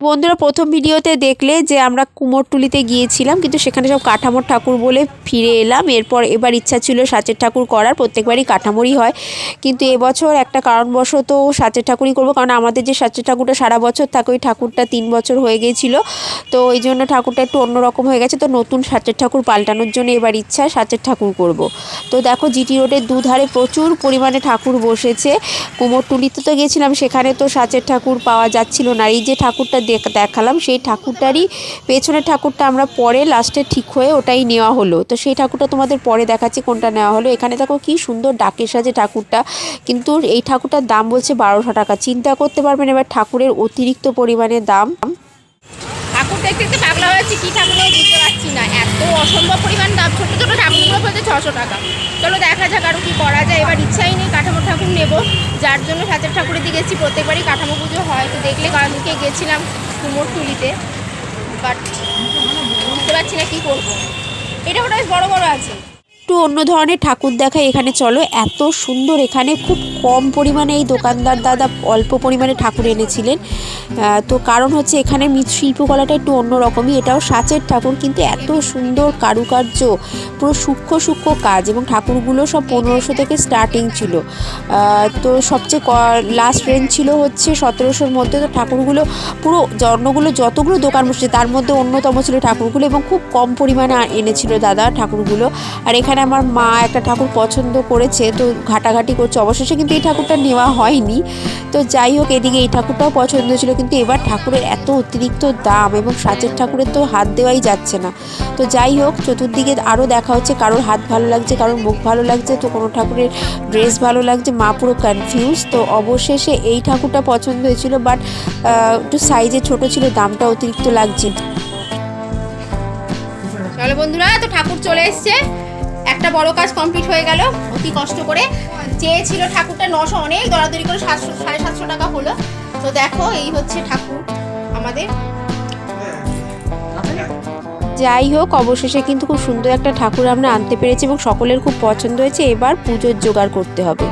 বন্ধুরা, প্রথম ভিডিওতে দেখলে যে আমরা কুমোরটুলিতে গিয়েছিলাম, কিন্তু সেখানে সব কাঠামোর ঠাকুর বলে ফিরে এলাম। এরপর এবার ইচ্ছা ছিল সাঁচের ঠাকুর করার, প্রত্যেকবারই কাঠামোরই হয়। কিন্তু এবছর একটা কারণবশত সাঁচের ঠাকুরই করব, কারণ আমাদের যে সাঁচের ঠাকুরটা সারা বছর থাকে, ওই ঠাকুরটা তিন বছর হয়ে গিয়েছিল তো ওই জন্য ঠাকুরটা একটু অন্যরকম হয়ে গেছে। তো নতুন সাঁচের ঠাকুর পাল্টানোর জন্য এবার ইচ্ছা সাঁচের ঠাকুর করব। তো দেখো, জিটি রোডের দুধারে প্রচুর পরিমাণে ঠাকুর বসেছে। কুমোরটুলিতে তো গেছিলাম, সেখানে তো সাঁচের ঠাকুর পাওয়া যাচ্ছিল না। এই যে ঠাকুরটা দেখালাম, সেই ঠাকুরটারই পেছনের ঠাকুরটা আমরা পরে লাস্টে ঠিক হয়ে ওটাই নেওয়া হলো। তো সেই ঠাকুরটা তোমাদের পরে দেখাচ্ছি কোনটা নেওয়া হলো। এখানে দেখো কি সুন্দর ডাকের সাজে ঠাকুরটা। কিন্তু এই ঠাকুরটার দাম বলছে বারোশো টাকা। চিন্তা করতে পারবেন এবার ঠাকুরের অতিরিক্ত পরিমাণে দাম। ঠাকুর দেখতে দেখতে পাগলা হয়েছে কি ঠাকুর বুঝতে পারছি না। এত অসম্ভব পরিমাণ দাম, ছোটো ছোটো ঠাকুরগুলো ছশো টাকা। চলো দেখা যাক আরও কি করা যায়। এবার ইচ্ছাই নেই কাঠামো যার জন্য সাথের ঠাকুরের গেছি প্রত্যেকবারই কাঠামো পুজো হয়। তো দেখলে কালকে গেছিলাম কুমোরটুলিতে বাট বুঝতে পারছি না কী করব। এটা ওটা বড় বড়ো আছে। একটু অন্য ধরনের ঠাকুর দেখা এখানে, চলো। এত সুন্দর এখানে, খুব কম পরিমাণে এই দোকানদার দাদা অল্প পরিমাণে ঠাকুর এনেছিলেন। তো কারণ হচ্ছে এখানে মৃৎ শিল্পকলাটা একটু অন্যরকমই এটাও সাঁচের ঠাকুর, কিন্তু এত সুন্দর কারুকার্য, পুরো সূক্ষ্ম সূক্ষ্ম কাজ এবং ঠাকুরগুলো সব পনেরোশো থেকে স্টার্টিং ছিল। তো সবচেয়ে লাস্ট রেঞ্জ ছিল হচ্ছে সতেরোশোর মধ্যে। তো ঠাকুরগুলো পুরো অন্যগুলো যতগুলো দোকান বসেছে, তার মধ্যে অন্যতম ছিল ঠাকুরগুলো এবং খুব কম পরিমাণে এনেছিল দাদা ঠাকুরগুলো। আর এখানে আমার মা একটা ঠাকুর পছন্দ করেছে, তো ঘাটাঘাটি করছে অবশেষে, কিন্তু এই ঠাকুরটা নেওয়া হয়নি। তো যাই হোক, এদিকে এই ঠাকুরটাও পছন্দ ছিল, কিন্তু এবার ঠাকুরের এত অতিরিক্ত দাম এবং সাঁচের ঠাকুরের তো হাত দেওয়াই যাচ্ছে না। তো যাই হোক, চতুর্দিকে আরও দেখা হচ্ছে, কারোর হাত ভালো লাগছে, কারোর মুখ ভালো লাগছে, তো কোনো ঠাকুরের ড্রেস ভালো লাগছে, মা পুরো কনফিউজ তো অবশেষে এই ঠাকুরটা পছন্দ হয়েছিল বাট একটু সাইজে ছোট ছিল, দামটা অতিরিক্ত লাগছিল চলো বন্ধুরা, তো ঠাকুর চলে এসছে। একটা বড় কাজ কমপ্লিট হয়ে গেল। অতি কষ্ট করে চেয়েছিল ঠাকুরটা নশো অনেক দরাদরি করে সাতশো সাড়ে সাতশো টাকা হলো। তো দেখো, এই হচ্ছে ঠাকুর আমাদের। যাই হোক, অবশেষে কিন্তু খুব সুন্দর একটা ঠাকুর আমরা আনতে পেরেছি এবং সকলের খুব পছন্দ হয়েছে। এবার পুজোর জোগাড় করতে হবে।